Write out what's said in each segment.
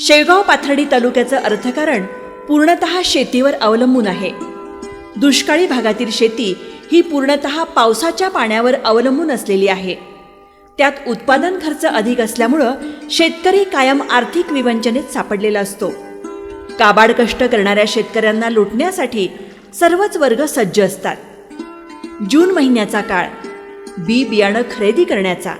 शेळगाव पाथर्डी तालुक्याचं अर्थकारण पूर्णतः शेतीवर अवलंबून आहे. दुष्काळी भागातील शेती ही पूर्णतः पावसाच्या पाण्यावर अवलंबून असलेली आहे. त्यात उत्पादन खर्च अधिक असल्यामुळं शेतकरी कायम आर्थिक विवंचनेत सापडलेला असतो. काबाड कष्ट करणाऱ्या शेतकऱ्यांना लुटण्यासाठी सर्वच वर्ग सज्ज असतात. जून महिन्याचा काळ बी बियाणं खरेदी करण्याचा.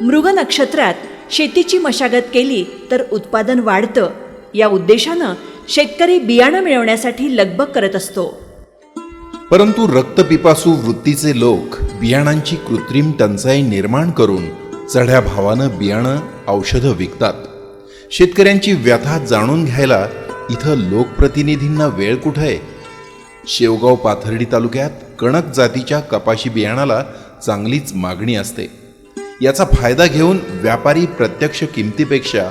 मृग नक्षत्रात शेतीची मशागत केली तर उत्पादन वाढतं. या उद्देशानं शेतकरी बियाणं मिळवण्यासाठी लगबग करत असतो. परंतु रक्तपिपासू वृत्तीचे लोक बियाणांची कृत्रिम टंचाई निर्माण करून चढ्या भावानं बियाणं औषधं विकतात. शेतकऱ्यांची व्यथा जाणून घ्यायला इथं लोकप्रतिनिधींना वेळ कुठं? आहे शेवगाव पाथर्डी तालुक्यात कणक जातीच्या कपाशी बियाणाला चांगलीच मागणी असते. याचा फायदा घेऊन व्यापारी प्रत्यक्ष किमतीपेक्षा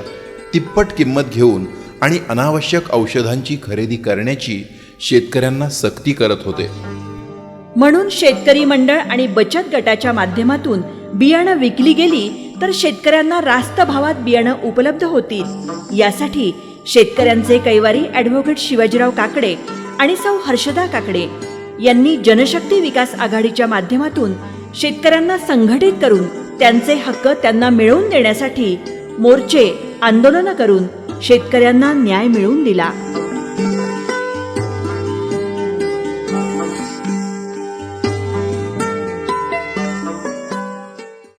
तिप्पट किंमत घेऊन आणि अनावश्यक औषधांची खरेदी करण्याची शेतकऱ्यांना सक्ती करत होते. म्हणून शेतकरी मंडळ आणि बचत गटाच्या माध्यमातून बियाणं विकली गेली तर शेतकऱ्यांना रास्त भावात बियाणं उपलब्ध होतील. यासाठी शेतकऱ्यांचे कैवारी ॲडव्होकेट शिवाजीराव काकडे आणि सौ हर्षदा काकडे यांनी जनशक्ती विकास आघाडीच्या माध्यमातून शेतकऱ्यांना संघटित करून त्यांचे हक्क त्यांना मिळवून देण्यासाठी मोर्चे आंदोलनं करून शेतकऱ्यांना न्याय मिळवून दिला.